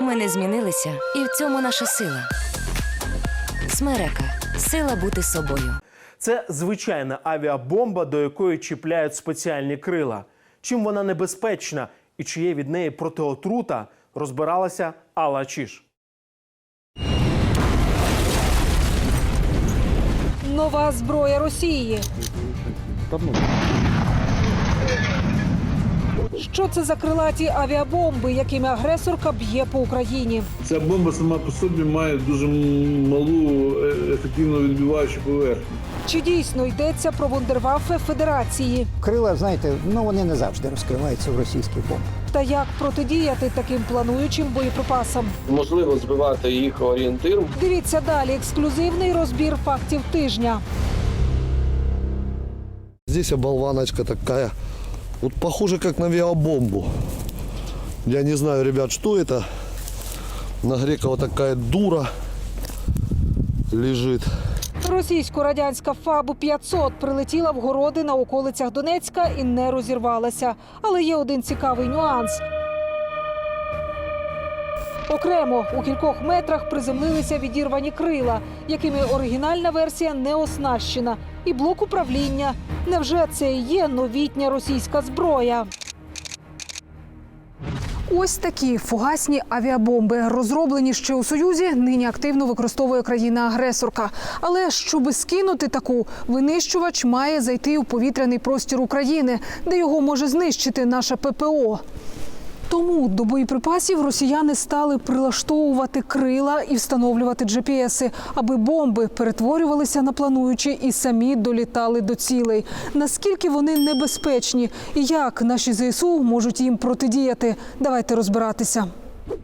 Ми не змінилися, і в цьому наша сила. Смерека сила бути собою. Це звичайна авіабомба, до якої чіпляють спеціальні крила. Чим вона небезпечна і чи є від неї протиотрута, розбиралася Алла Чіш. Нова зброя Росії. Що це за крилаті авіабомби, якими агресорка б'є по Україні? Ця бомба сама по собі має дуже малу е, ефективно відбиваючу поверхню. Чи дійсно йдеться про вундерваффе Федерації? Крила, знаєте, ну вони не завжди розкриваються в російських бомбах. Та як протидіяти таким плануючим боєприпасам? можливо збивати їх орієнтир. Дивіться далі ексклюзивний розбір фактів тижня. Здесь оболваночка такая, вот похоже как на авиабомбу. Я не знаю, ребят, что это. На Грекова такая дура лежит. Російсько-радянська ФАБ 500 прилетіла в городи на околицях Донецька і не розірвалася. Але є один цікавий нюанс. Окремо у кількох метрах приземлилися відірвані крила, якими оригінальна версія не оснащена, і блок управління. Невже це і є новітня російська зброя? Ось такі фугасні авіабомби, розроблені ще у Союзі, нині активно використовує країна-агресорка. Але щоби скинути таку, винищувач має зайти у повітряний простір України, де його може знищити наше ППО. Тому до боєприпасів росіяни стали прилаштовувати крила і встановлювати GPS, аби бомби перетворювалися на плануючі і самі долітали до цілей. Наскільки вони небезпечні і як наші ЗСУ можуть їм протидіяти? Давайте розбиратися.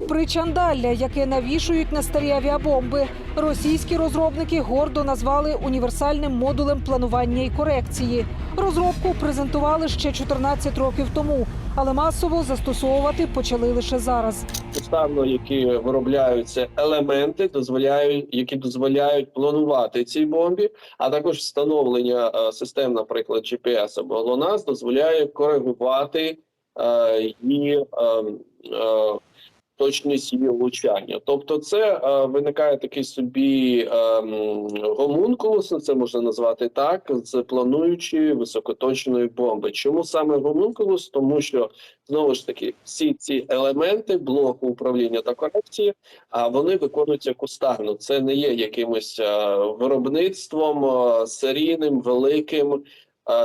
Причандалля, яке навішують на старі авіабомби, російські розробники гордо назвали універсальним модулем планування і корекції. Розробку презентували ще 14 років тому, але масово застосовувати почали лише зараз. Уставно, які виробляються елементи, дозволяють, які дозволяють планувати цій бомбі, а також встановлення е, систем, наприклад, GPS або ЛОНАС дозволяє коригувати е, її е, е, точність її влучання. Тобто, це е, виникає такий собі е, м, гомункулус, це можна назвати так, з плануючої високоточної бомби. Чому саме гомункулус? Тому що знову ж таки всі ці елементи блоку управління та корекції, а вони виконуються кустарно. Це не є якимось е, виробництвом е, серійним, великим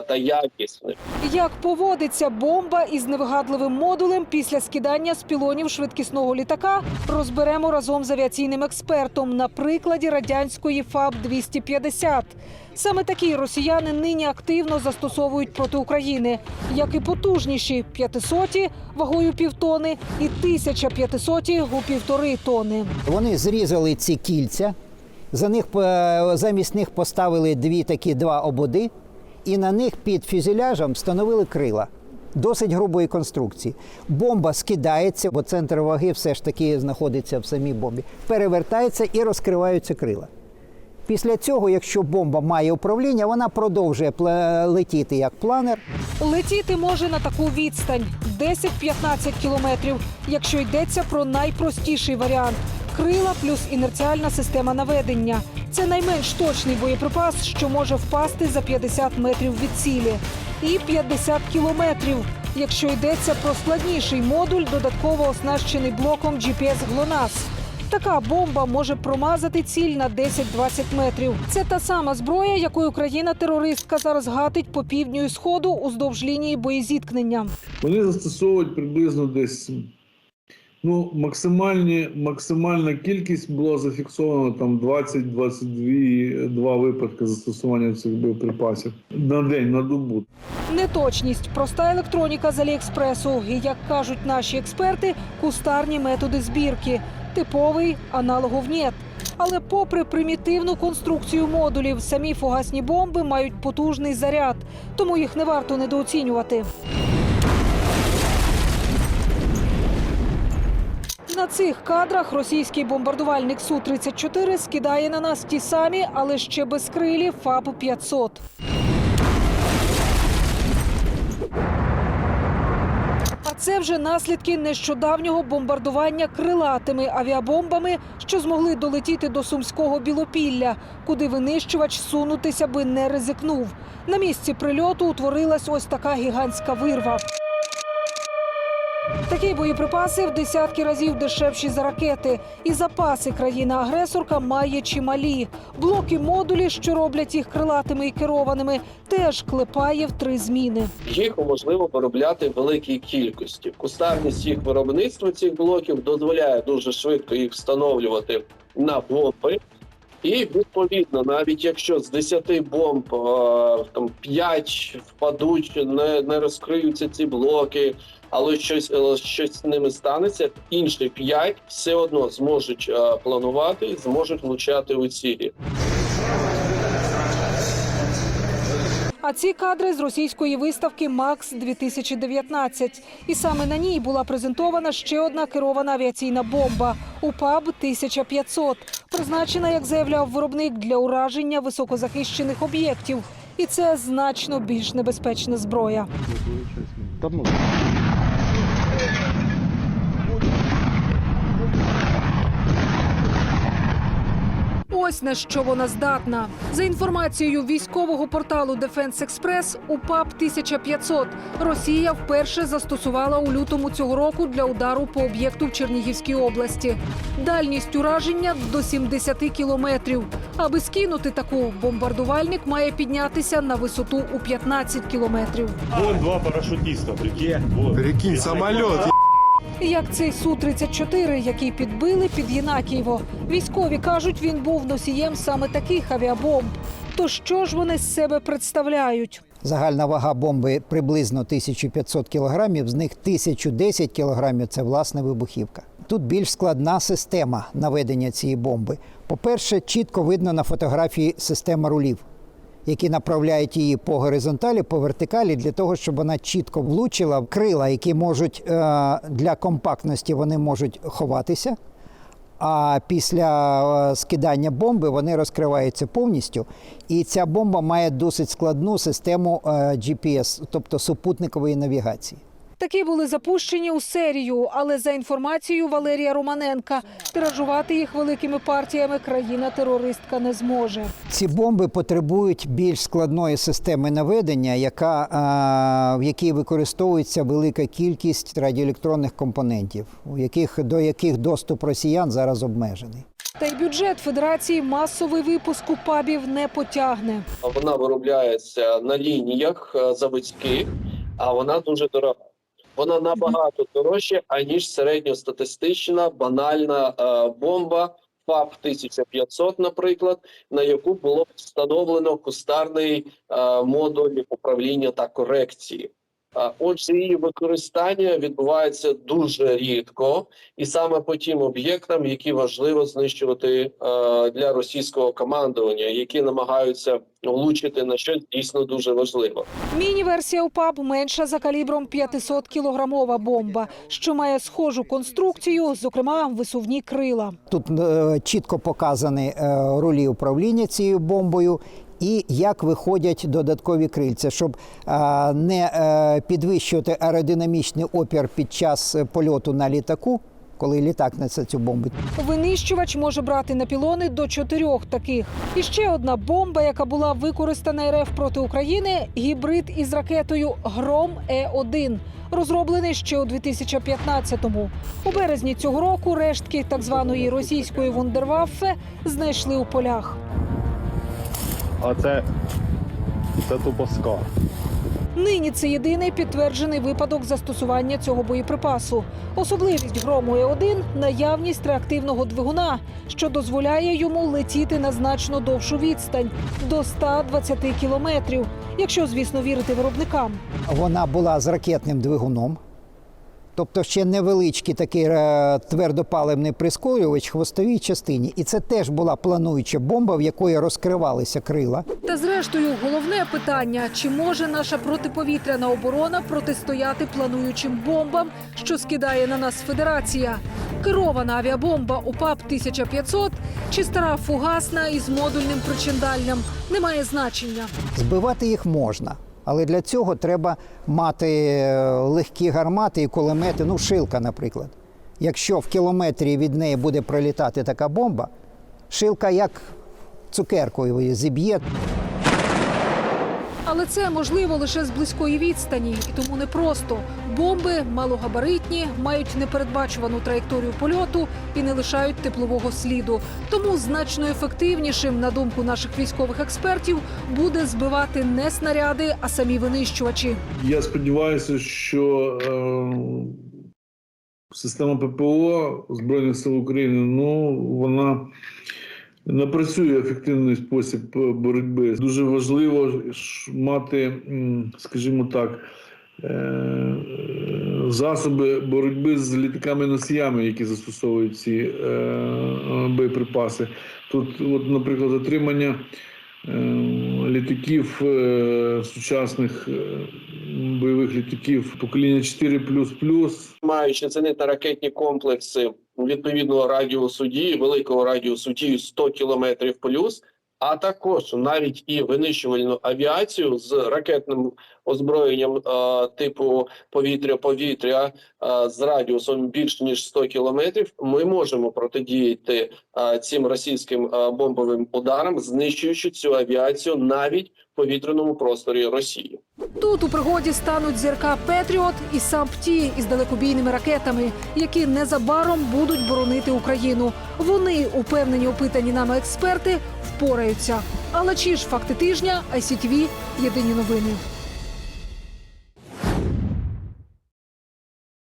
та якісним. Як поводиться бомба із невигадливим модулем після скидання з пілонів швидкісного літака, розберемо разом з авіаційним експертом на прикладі радянської ФАБ 250 Саме такі росіяни нині активно застосовують проти України, як і потужніші 500 вагою півтони і 1500 у півтори тони. Вони зрізали ці кільця, за них е, замість них поставили дві такі два ободи, і на них під фюзеляжем встановили крила. Досить грубої конструкції. Бомба скидається, бо центр ваги все ж таки знаходиться в самій бомбі. Перевертається і розкриваються крила. Після цього, якщо бомба має управління, вона продовжує летіти як планер. Летіти може на таку відстань 10-15 кілометрів, якщо йдеться про найпростіший варіант. Крила плюс інерціальна система наведення. Це найменш точний боєприпас, що може впасти за 50 метрів від цілі. І 50 кілометрів, якщо йдеться про складніший модуль, додатково оснащений блоком GPS GLONASS. Така бомба може промазати ціль на 10-20 метрів. Це та сама зброя, якою країна-терористка зараз гатить по півдню сходу уздовж лінії боєзіткнення. Вони застосовують приблизно десь ну, максимальні, максимальна кількість була зафіксована там 20-22 два випадки застосування цих боєприпасів на день, на добу. Неточність, проста електроніка з Аліекспресу і, як кажуть наші експерти, кустарні методи збірки, типовий аналогов «нет». Але попри примітивну конструкцію модулів, самі фугасні бомби мають потужний заряд, тому їх не варто недооцінювати. На цих кадрах російський бомбардувальник Су-34 скидає на нас ті самі, але ще без крилів ФАБ-500. А це вже наслідки нещодавнього бомбардування крилатими авіабомбами, що змогли долетіти до сумського білопілля, куди винищувач сунутися би не ризикнув. На місці прильоту утворилась ось така гігантська вирва. Такі боєприпаси в десятки разів дешевші за ракети. І запаси країна-агресорка має чималі. Блоки модулі, що роблять їх крилатими і керованими, теж клепає в три зміни. Їх можливо виробляти в великій кількості. Кустарність їх виробництва цих блоків дозволяє дуже швидко їх встановлювати на бомби. І відповідно, навіть якщо з 10 бомб е, там 5 впадуть, не, не розкриються ці блоки, але щось, е, щось з ними станеться, інші 5 все одно зможуть е, планувати зможуть влучати у цілі. А ці кадри з російської виставки Макс 2019 І саме на ній була презентована ще одна керована авіаційна бомба УПАБ 1500 призначена, як заявляв виробник, для ураження високозахищених об'єктів. І це значно більш небезпечна зброя. Ось на що вона здатна. За інформацією військового порталу Defense Express, УПАП 1500 Росія вперше застосувала у лютому цього року для удару по об'єкту в Чернігівській області. Дальність ураження до 70 кілометрів. Аби скинути таку, бомбардувальник має піднятися на висоту у 15 кілометрів. Вон два парашютиста, прикинь. Прикинь, самолет. Як цей су 34 який підбили під Єнакієво. Військові кажуть, він був носієм саме таких авіабомб. То що ж вони з себе представляють? Загальна вага бомби приблизно 1500 кілограмів, з них 1010 кілограмів це власне вибухівка. Тут більш складна система наведення цієї бомби. По-перше, чітко видно на фотографії система рулів, які направляють її по горизонталі, по вертикалі, для того, щоб вона чітко влучила в крила, які можуть е, для компактності вони можуть ховатися. А після е, скидання бомби вони розкриваються повністю. І ця бомба має досить складну систему е, GPS, тобто супутникової навігації. Такі були запущені у серію, але за інформацією Валерія Романенка, тиражувати їх великими партіями країна-терористка не зможе. Ці бомби потребують більш складної системи наведення, яка, в якій використовується велика кількість радіоелектронних компонентів, у яких, до яких доступ росіян зараз обмежений. Та й бюджет Федерації масовий випуск упабів не потягне. Вона виробляється на лініях е, заводських, а вона дуже дорога. Вона набагато дорожча, аніж середньостатистична банальна е, бомба ФАП 1500, наприклад, на яку було встановлено кустарний е, модуль управління та корекції. А Отже, її використання відбувається дуже рідко, і саме по тим об'єктам, які важливо знищувати для російського командування, які намагаються влучити на щось дійсно дуже важливо. Міні-версія УПАБ менша за калібром 500 кілограмова бомба, що має схожу конструкцію, зокрема висувні крила. Тут е, чітко показані е, ролі управління цією бомбою. І як виходять додаткові крильця, щоб не е, підвищувати аеродинамічний опір під час е, польоту на літаку, коли літак несе цю бомбу. Винищувач може брати на пілони до чотирьох таких. І ще одна бомба, яка була використана РФ проти України гібрид із ракетою Гром Е 1 розроблений ще у 2015-му. У березні цього року рештки так званої російської вундерваффе знайшли у полях. А це, це тупо скар. Нині це єдиний підтверджений випадок застосування цього боєприпасу. Особливість грому Е1 – наявність реактивного двигуна, що дозволяє йому летіти на значно довшу відстань до 120 кілометрів, якщо, звісно, вірити виробникам. Вона була з ракетним двигуном, тобто ще невеличкий такий е, твердопаливний прискорювач в хвостовій частині. І це теж була плануюча бомба, в якої розкривалися крила. Та зрештою, головне питання: чи може наша протиповітряна оборона протистояти плануючим бомбам, що скидає на нас Федерація? Керована авіабомба УПАП 1500 чи стара фугасна із модульним причиндальням не має значення. Збивати їх можна, Але для цього треба мати е, легкі гармати і кулемети, ну, шилка, наприклад. Якщо в кілометрі від неї буде пролітати така бомба, шилка як цукеркою зіб'є. Але це можливо лише з близької відстані, і тому непросто. Бомби малогабаритні, мають непередбачувану траєкторію польоту і не лишають теплового сліду. Тому значно ефективнішим, на думку наших військових експертів, буде збивати не снаряди, а самі винищувачі. Я сподіваюся, що е, система ППО Збройних сил України ну, вона напрацює ефективний спосіб е, боротьби. Дуже важливо мати, скажімо так, е, засоби боротьби з літаками-носіями, які застосовують ці е, е, боєприпаси. Тут, от, наприклад, отримання е, літаків е, сучасних е, бойових літаків покоління 4 маючи зенитно-ракетні комплекси відповідного радіусу дії, великого радіусу дії 100 кілометрів плюс, а також навіть і винищувальну авіацію з ракетним озброєнням е, типу повітря-повітря е, з радіусом більш ніж 100 кілометрів, ми можемо протидіяти е, цим російським е, бомбовим ударам, знищуючи цю авіацію навіть в повітряному просторі Росії. Тут у пригоді стануть зірка Петріот і сам ПТІ із далекобійними ракетами, які незабаром будуть боронити Україну. Вони, упевнені опитані нами експерти, впораються. Але чи ж факти тижня ICTV – єдині новини.